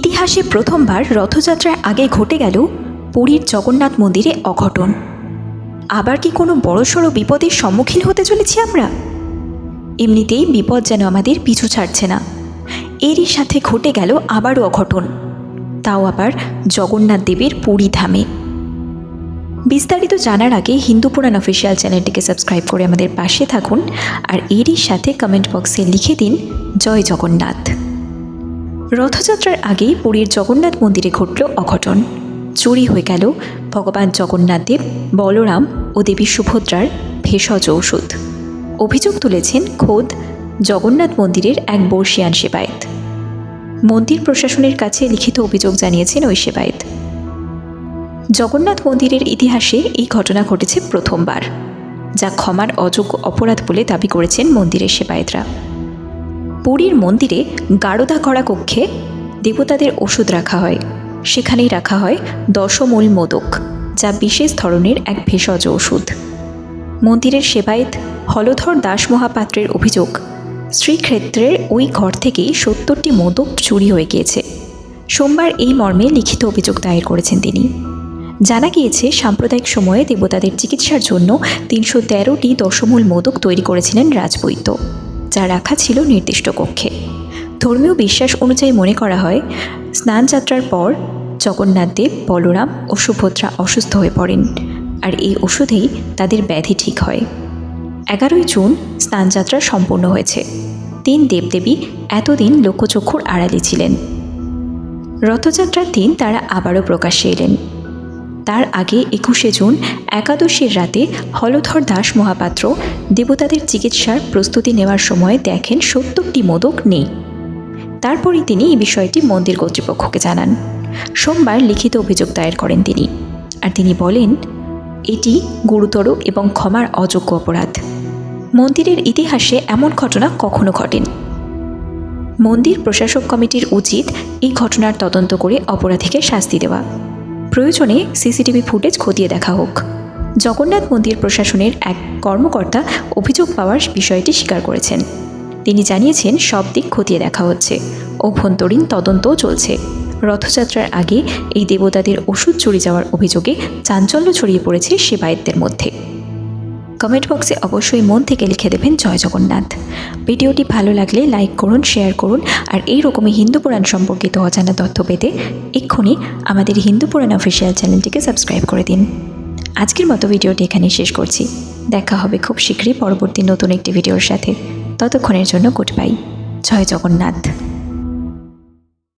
ইতিহাসে প্রথমবার রথযাত্রার আগে ঘটে গেল পুরীর জগন্নাথ মন্দিরে অঘটন। আবার কি কোনো বড়সড় বিপদের সম্মুখীন হতে চলেছি আমরা? এমনিতেই বিপদ যেন আমাদের পিছু ছাড়ছে না। এরই সাথে ঘটে গেল আবারও অঘটন। তাও আবার জগন্নাথ দেবের পুরী ধামে। বিস্তারিত জানার আগে হিন্দু পুরাণ অফিসিয়াল চ্যানেলটিকে সাবস্ক্রাইব করে আমাদের পাশে থাকুন আর এরই সাথে কমেন্ট বক্সে লিখে দিন, জয় জগন্নাথ। রথযাত্রার আগেই পুরীর জগন্নাথ মন্দিরে ঘটল অঘটন। চুরি হয়ে গেল ভগবান জগন্নাথ দেব, বলরাম ও দেবী সুভদ্রার ভেষজ ঔষধ অভিযোগ তুলেছেন খোদ জগন্নাথ মন্দিরের এক বর্ষিয়ান সেবায়েত। মন্দির প্রশাসনের কাছে লিখিত অভিযোগ জানিয়েছেন ওই সেবায়েত। জগন্নাথ মন্দিরের ইতিহাসে এই ঘটনা ঘটেছে প্রথমবার, যা ক্ষমার অযোগ্য অপরাধ বলে দাবি করেছেন মন্দিরের সেবায়েতরা। পুরীর মন্দিরে গারদা করা কক্ষে দেবতাদের ওষুধ রাখা হয়। সেখানেই রাখা হয় দশমূল মোদক, যা বিশেষ ধরনের এক ভেষজ ওষুধ। মন্দিরের সেবায়েত হলধর দাস মহাপাত্রের অভিযোগ, শ্রীক্ষেত্রের ওই ঘর থেকেই সত্তরটি মোদক চুরি হয়ে গিয়েছে। সোমবার এই মর্মে লিখিত অভিযোগ দায়ের করেছেন তিনি। জানা গিয়েছে, সাম্প্রদায়িক সময়ে দেবতাদের চিকিৎসার জন্য তিনশো তেরোটি দশমূল মোদক তৈরি করেছিলেন রাজবৈদ্য। যা রাখা ছিল নির্দিষ্ট কক্ষে। ধর্মীয় বিশ্বাস অনুযায়ী মনে করা হয় স্নানযাত্রার পর জগন্নাথ দেব, বলরাম ও সুভদ্রা অসুস্থ হয়ে পড়েন আর এই ওষুধেই তাদের ব্যাধি ঠিক হয়। এগারোই জুন স্নানযাত্রা সম্পূর্ণ হয়েছে। তিন দেবদেবী এতদিন লোকচক্ষুর আড়ালে ছিলেন। রথযাত্রার দিন তারা আবারও প্রকাশ্যে এলেন। তার আগে একুশে জুন, একাদশীর রাতে হলধর দাস মহাপাত্র দেবতাদের চিকিৎসার প্রস্তুতি নেওয়ার সময় দেখেন সত্তরটি মোদক নেই। তারপরই তিনি এই বিষয়টি মন্দির কর্তৃপক্ষকে জানান। সোমবার লিখিত অভিযোগ দায়ের করেন তিনি। আর তিনি বলেন, এটি গুরুতর এবং ক্ষমার অযোগ্য অপরাধ। মন্দিরের ইতিহাসে এমন ঘটনা কখনো ঘটেনি। মন্দির প্রশাসক কমিটির উচিত এই ঘটনার তদন্ত করে অপরাধীকে শাস্তি দেওয়া। প্রয়োজনে সিসিটিভি ফুটেজ খতিয়ে দেখা হোক। জগন্নাথ মন্দির প্রশাসনের এক কর্মকর্তা অভিযোগ পাওয়ার বিষয়টি স্বীকার করেছেন। তিনি জানিয়েছেন, সব দিক খতিয়ে দেখা হচ্ছে। অভ্যন্তরীণ তদন্তও চলছে। রথযাত্রার আগে এই দেবতাদের ওষুধ চুরি যাওয়ার অভিযোগে চাঞ্চল্য ছড়িয়ে পড়েছে সেবায়েতদের মধ্যে। কমেন্ট বক্সে অবশ্যই মন থেকে লিখে দেবেন জয় জগন্নাথ। ভিডিওটি ভালো লাগলে লাইক করুন, শেয়ার করুন আর এই রকমই হিন্দু পুরাণ সম্পর্কিত অজানা তথ্য পেতে এক্ষুনি আমাদের হিন্দু পুরাণ অফিসিয়াল চ্যানেলটিকে সাবস্ক্রাইব করে দিন। আজকের মতো ভিডিওটি এখানেই শেষ করছি। দেখা হবে খুব শীঘ্রই পরবর্তী নতুন একটি ভিডিওর সাথে। ততক্ষণের জন্য গুড বাই জয় জগন্নাথ।